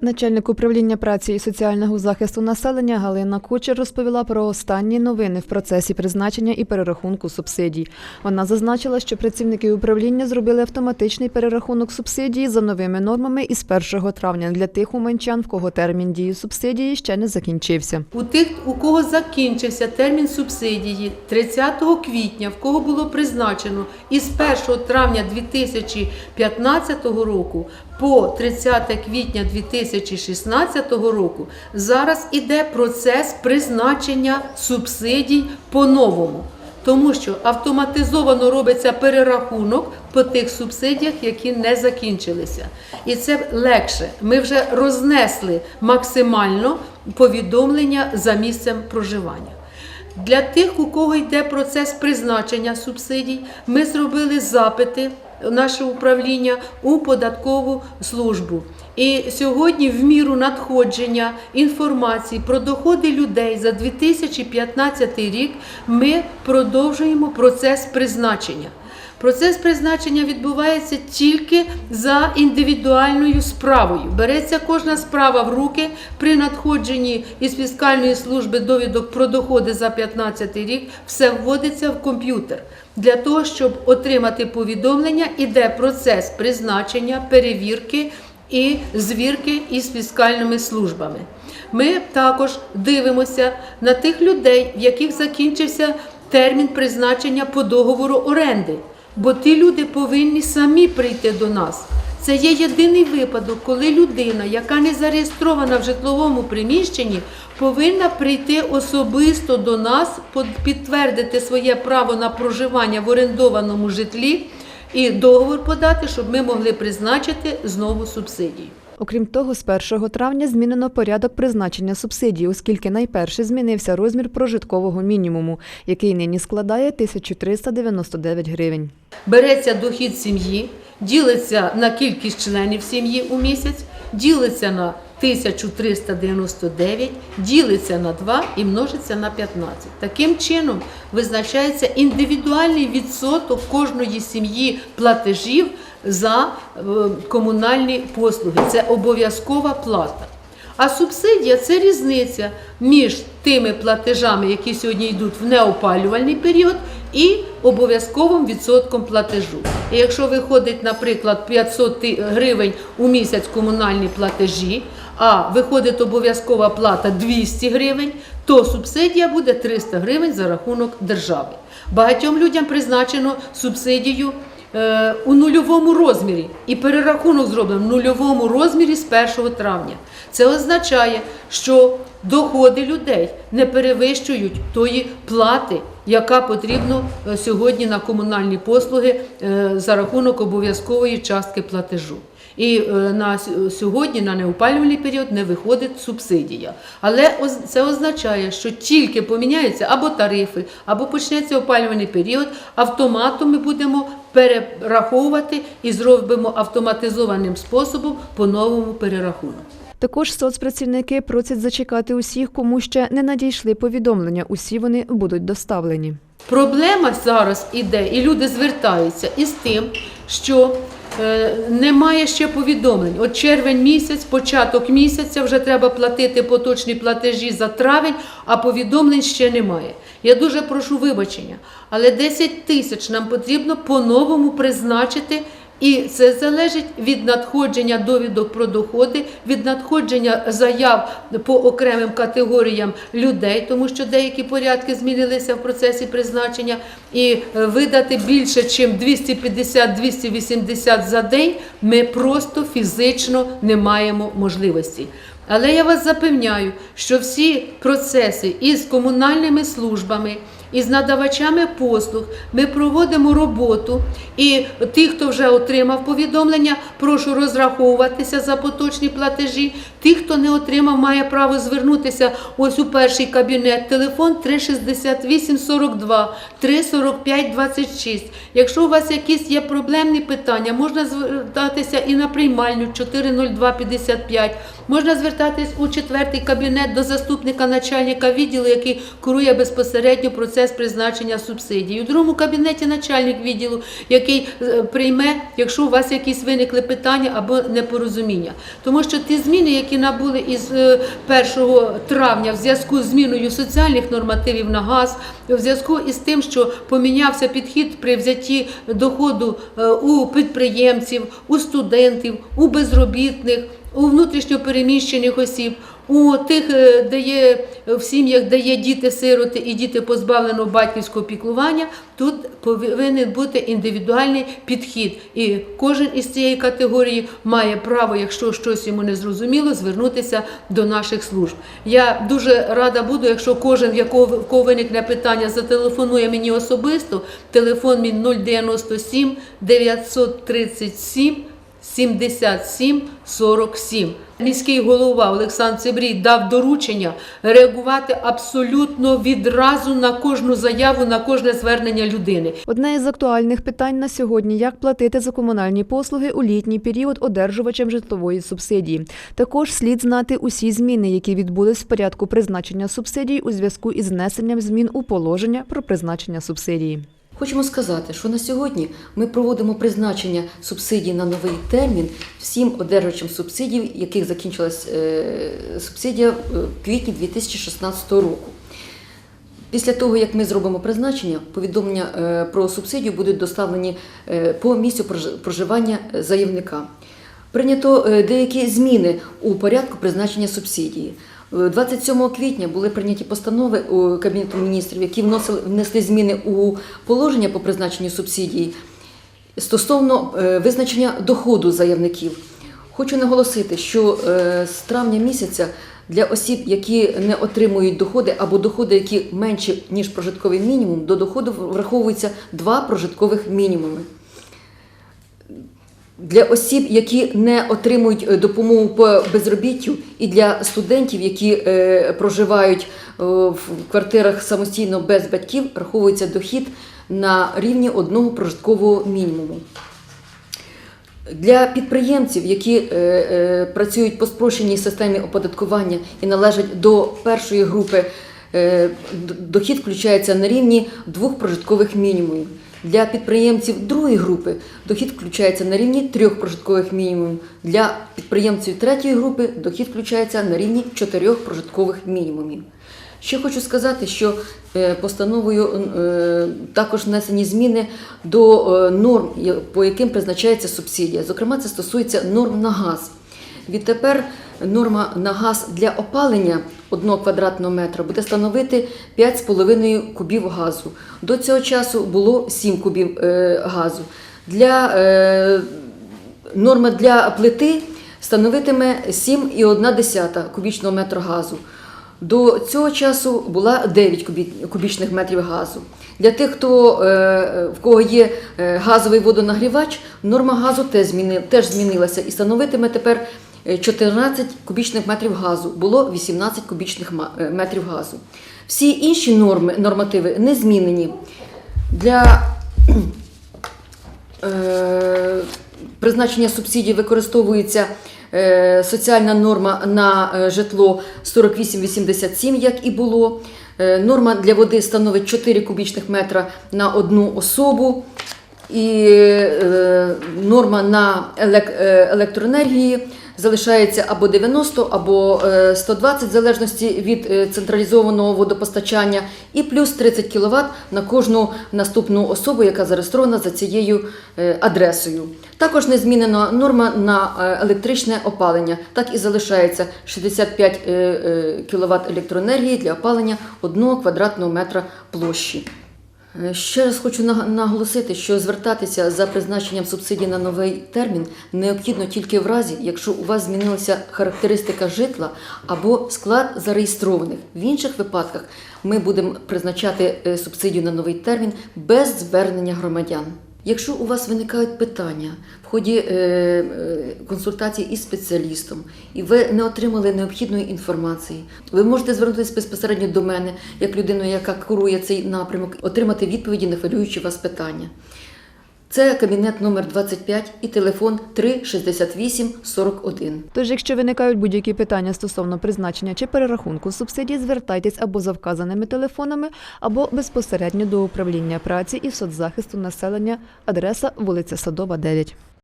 Начальник управління праці і соціального захисту населення Галина Кучер розповіла про останні новини в процесі призначення і перерахунку субсидій. Вона зазначила, що працівники управління зробили автоматичний перерахунок субсидії за новими нормами із 1 травня для тих уманчан, в кого термін дії субсидії ще не закінчився. У тих, у кого закінчився термін субсидії 30 квітня, в кого було призначено із 1 травня 2015 року по 30 квітня 2016 року, зараз іде процес призначення субсидій по-новому. Тому що автоматизовано робиться перерахунок по тих субсидіях, які не закінчилися. І це легше. Ми вже рознесли максимально повідомлення за місцем проживання. Для тих, у кого йде процес призначення субсидій, ми зробили запити наше управління у податкову службу. І сьогодні, в міру надходження інформації про доходи людей за 2015 рік, ми продовжуємо процес призначення. Процес призначення відбувається тільки за індивідуальною справою. Береться кожна справа в руки при надходженні із фіскальної служби довідок про доходи за 2015 рік. Все вводиться в комп'ютер. Для того, щоб отримати повідомлення, іде процес призначення, перевірки і звірки із фіскальними службами. Ми також дивимося на тих людей, в яких закінчився термін призначення по договору оренди. Бо ті люди повинні самі прийти до нас. Це є єдиний випадок, коли людина, яка не зареєстрована в житловому приміщенні, повинна прийти особисто до нас, підтвердити своє право на проживання в орендованому житлі і договор подати, щоб ми могли призначити знову субсидії. Окрім того, з 1 травня змінено порядок призначення субсидій, оскільки найперше змінився розмір прожиткового мінімуму, який нині складає 1399 гривень. Береться дохід сім'ї, ділиться на кількість членів сім'ї у місяць, ділиться на 1399, ділиться на 2 і множиться на 15. Таким чином визначається індивідуальний відсоток кожної сім'ї платежів за е, комунальні послуги. Це обов'язкова плата. А субсидія це різниця між тими платежами, які сьогодні йдуть в неопалювальний період, і обов'язковим відсотком платежу. І якщо виходить, наприклад, 500 гривень у місяць комунальні платежі, а виходить обов'язкова плата 200 гривень, то субсидія буде 300 гривень за рахунок держави. Багатьом людям призначено субсидію у нульовому розмірі і перерахунок зроблено в нульовому розмірі з 1 травня. Це означає, що доходи людей не перевищують тої плати, яка потрібна е, сьогодні на комунальні послуги е, за рахунок обов'язкової частки платежу. І е, на сьогодні на неопалювальний період не виходить субсидія. Але це означає, що тільки поміняються або тарифи, або почнеться опалювальний період, автоматом ми будемо перераховувати і зробимо автоматизованим способом по новому перерахунку. Також соцпрацівники просять зачекати усіх, кому ще не надійшли повідомлення. Усі вони будуть доставлені. Проблема зараз іде, і люди звертаються із тим, що немає ще повідомлень. От червень місяць, початок місяця, вже треба платити поточні платежі за травень, а повідомлень ще немає. Я дуже прошу вибачення, але 10 тисяч нам потрібно по-новому призначити. І це залежить від надходження довідок про доходи, від надходження заяв по окремим категоріям людей, тому що деякі порядки змінилися в процесі призначення, і е, видати більше, ніж 250-280 за день, ми просто фізично не маємо можливості. Але я вас запевняю, що всі процеси із комунальними службами, із надавачами послуг ми проводимо роботу. І ті, хто вже отримав повідомлення, прошу розраховуватися за поточні платежі. Ті, хто не отримав, має право звернутися ось у перший кабінет. Телефон 368 42 345 26. Якщо у вас якісь є проблемні питання, можна звертатися і на приймальню 402 55. Можна звертатись у четвертий кабінет до заступника начальника відділу, який курує безпосередньо процес призначення субсидій. У другому кабінеті начальник відділу, який е, прийме, якщо у вас якісь виникли питання або непорозуміння. Тому що ті зміни, які набули із е, 1 травня в зв'язку з зміною соціальних нормативів на газ, в зв'язку із тим, що помінявся підхід при взятті доходу е, у підприємців, у студентів, у безробітних, у внутрішньопереміщених осіб, у тих, е, де є в сім'ях, де є діти-сироти і діти позбавленого батьківського піклування, тут повинен бути індивідуальний підхід. І кожен із цієї категорії має право, якщо щось йому не зрозуміло, звернутися до наших служб. Я дуже рада буду, якщо кожен, в якого виникне питання, зателефонує мені особисто. Телефон мій 097 937 77 47. Міський голова Олександр Цибрій дав доручення реагувати абсолютно відразу на кожну заяву, на кожне звернення людини. Одне із актуальних питань на сьогодні як платити за комунальні послуги у літній період одержувачам житлової субсидії. Також слід знати усі зміни, які відбулись в порядку призначення субсидій у зв'язку із внесенням змін у положення про призначення субсидії. Хочемо сказати, що на сьогодні ми проводимо призначення субсидій на новий термін всім одержувачам субсидій, яких закінчилась е, субсидія в квітні 2016 року. Після того, як ми зробимо призначення, повідомлення е, про субсидію будуть доставлені е, по місцю прож- проживання заявника. Прийнято е, деякі зміни у порядку призначення субсидії. Е, 27 квітня були прийняті постанови у Кабінету міністрів, які вносили, внесли зміни у положення по призначенню субсидії стосовно е, визначення доходу заявників. Хочу наголосити, що е, з травня місяця для осіб, які не отримують доходи або доходи, які менші ніж прожитковий мінімум, до доходу враховується два прожиткових мінімуми. Для осіб, які не отримують е, допомогу по безробіттю, і для студентів, які е, проживають е, в квартирах самостійно без батьків, раховується дохід на рівні одного прожиткового мінімуму. Для підприємців, які працюють по спрощеній системі оподаткування і належать до першої групи, дохід включається на рівні двох прожиткових мінімумів. Для підприємців другої групи дохід включається на рівні трьох прожиткових мінімумів. Для підприємців третьої групи дохід включається на рівні чотирьох прожиткових мінімумів. Ще хочу сказати, що е, постановою е, також внесені зміни до е, норм, по яким призначається субсидія. Зокрема, це стосується норм на газ. Відтепер норма на газ для опалення 1 квадратного метра буде становити 5,5 кубів газу. До цього часу було 7 кубів е, газу. Для е, норма для плити становитиме 7,1 кубічного метра газу. До цього часу була 9 кубічних метрів газу. Для тих, хто, е, в кого є газовий водонагрівач, норма газу теж, змінилася і становитиме тепер 14 кубічних метрів газу. Було 18 кубічних е, метрів газу. Всі інші норми, нормативи не змінені. Для е, призначення субсидій використовується е, соціальна норма на е, житло 48,87, як і було. Е, Норма для води становить 4 кубічних метра на одну особу. І е, норма на е, електроенергії залишається або 90, або е, 120, в залежності від е, централізованого водопостачання, і плюс 30 кВт на кожну наступну особу, яка зареєстрована за цією е, адресою. Також не змінена норма на е, електричне опалення. Так і залишається 65 кВт електроенергії для опалення 1 квадратного метра площі. Е, Ще раз хочу наг- наголосити, що звертатися за призначенням субсидій на новий термін необхідно тільки в разі, якщо у вас змінилася характеристика житла або склад зареєстрованих. В інших випадках ми будемо призначати е, субсидію на новий термін без звернення громадян. Якщо у вас виникають питання в ході е, е, консультації із спеціалістом, і ви не отримали необхідної інформації, ви можете звернутися безпосередньо до мене, як людину, яка курує цей напрямок, отримати відповіді на хвилюючі вас питання. Це кабінет номер 25 і телефон 368 41. Тож, якщо виникають будь-які питання стосовно призначення чи перерахунку субсидій, звертайтесь або за вказаними телефонами, або безпосередньо до управління праці і соцзахисту населення, адреса вулиця Садова, 9.